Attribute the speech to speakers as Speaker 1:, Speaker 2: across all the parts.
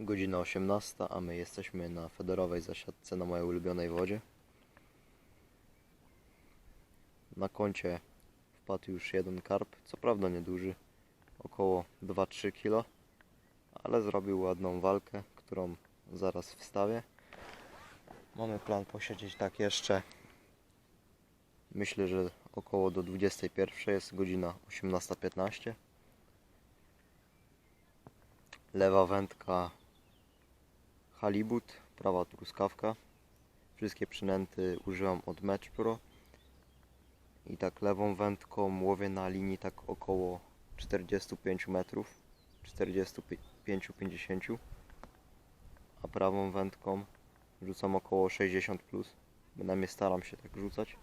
Speaker 1: Godzina 18, a my jesteśmy na federowej zasiadce na mojej ulubionej wodzie. Na koncie wpadł już jeden karp, co prawda nieduży, około 2-3 kg, ale zrobił ładną walkę, którą zaraz wstawię. Mamy plan posiedzieć tak jeszcze. Myślę, że około do 21 jest godzina 18.15. Lewa wędka halibut, prawa truskawka. Wszystkie przynęty używam od Match Pro. I tak lewą wędką łowię na linii tak około 45 metrów, 45-50. A prawą wędką rzucam około 60 plus. Bynajmniej staram się tak rzucać.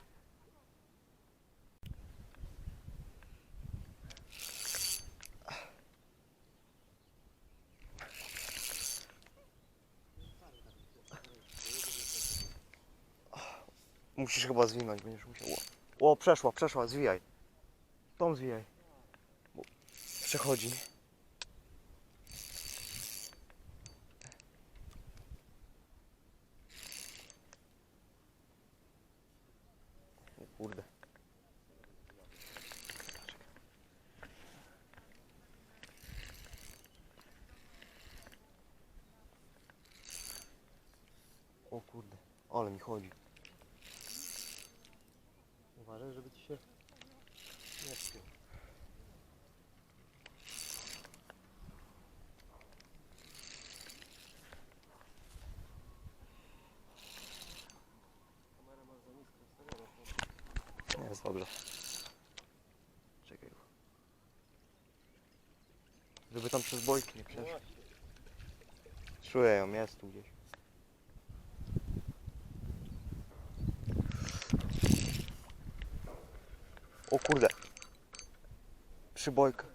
Speaker 1: Musisz chyba zwinąć, będziesz musiał. O, przeszła, przeszła, zwijaj. Tą zwijaj. Przechodzi. O kurde. O kurde, ale mi chodzi. Uważaj, żeby ci się nie spiął. Nie jest dobrze. Czekaj. Żeby tam przez bojki nie przeszło. Czuję ją, jest tu gdzieś. O kurde. Przybojka.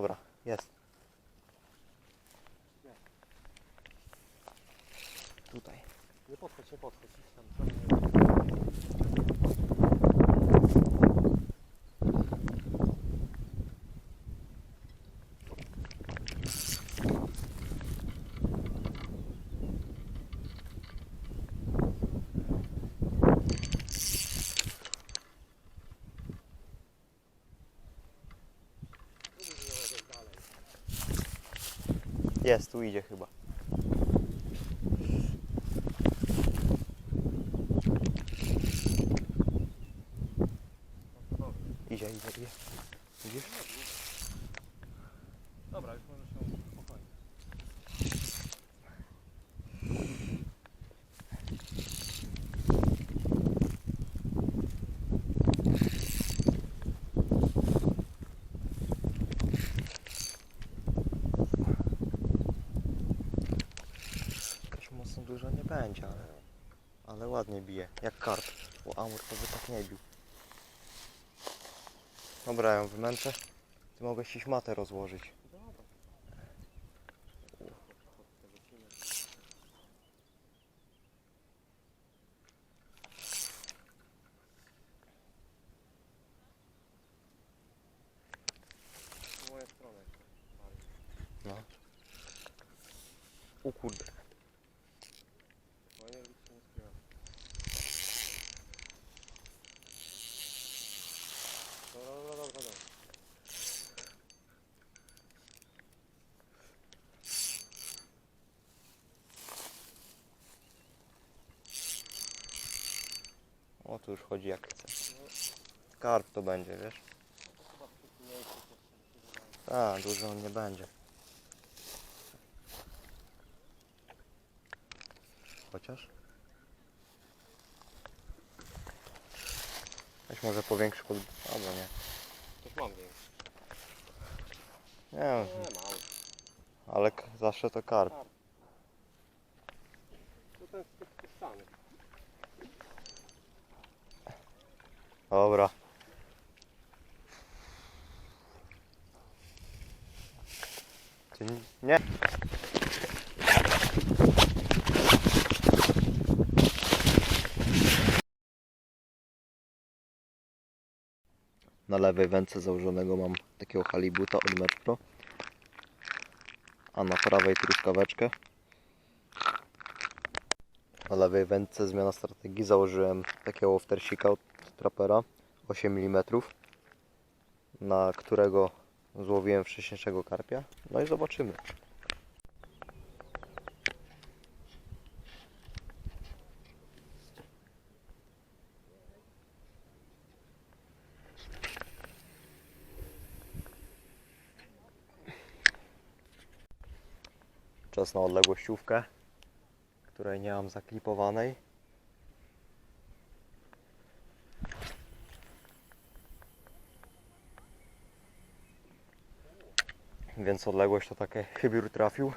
Speaker 1: Dobra, jest. Tutaj.
Speaker 2: Nie podchodź, nie podchodź. idź tam.
Speaker 1: Jest, tu idzie chyba. Idzie, idzie, idzie. Widzisz?
Speaker 2: Dobra, już możesz się
Speaker 1: dużo nie będzie, ale, ale ładnie bije. Jak karp. Bo amur to by tak nie bił. Dobra, ją wymęczę. Ty mogłeś iść matę rozłożyć. No. U kurde.
Speaker 2: Spokojnie, nic się nie skrywa. Dobra, dobra, dobra, dobra.
Speaker 1: O, tu już chodzi jak chce. Karp to będzie, wiesz? A, dużo on nie będzie. Chociaż? Weź może powiększy pod... Albo nie.
Speaker 2: Coś mam większy.
Speaker 1: Nie,
Speaker 2: Nie, mały.
Speaker 1: ale k- zawsze to karp.
Speaker 2: To ten spuszczany.
Speaker 1: Dobra. Ty nie. Na lewej węce założonego mam takiego halibuta od Metro. A na prawej truskaweczkę. Na lewej wędce zmiana strategii założyłem takiego wtersika od trapera 8 mm, na którego złowiłem wcześniejszego karpia. No i zobaczymy. Czas na odległościówkę, której nie mam zaklipowanej. Więc odległość to takie chybiur trafił.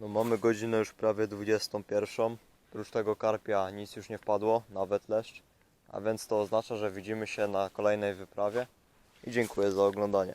Speaker 1: No mamy godzinę już prawie 21. Oprócz tego karpia nic już nie wpadło, nawet leszcz. A więc to oznacza, że widzimy się na kolejnej wyprawie. I dziękuję za oglądanie.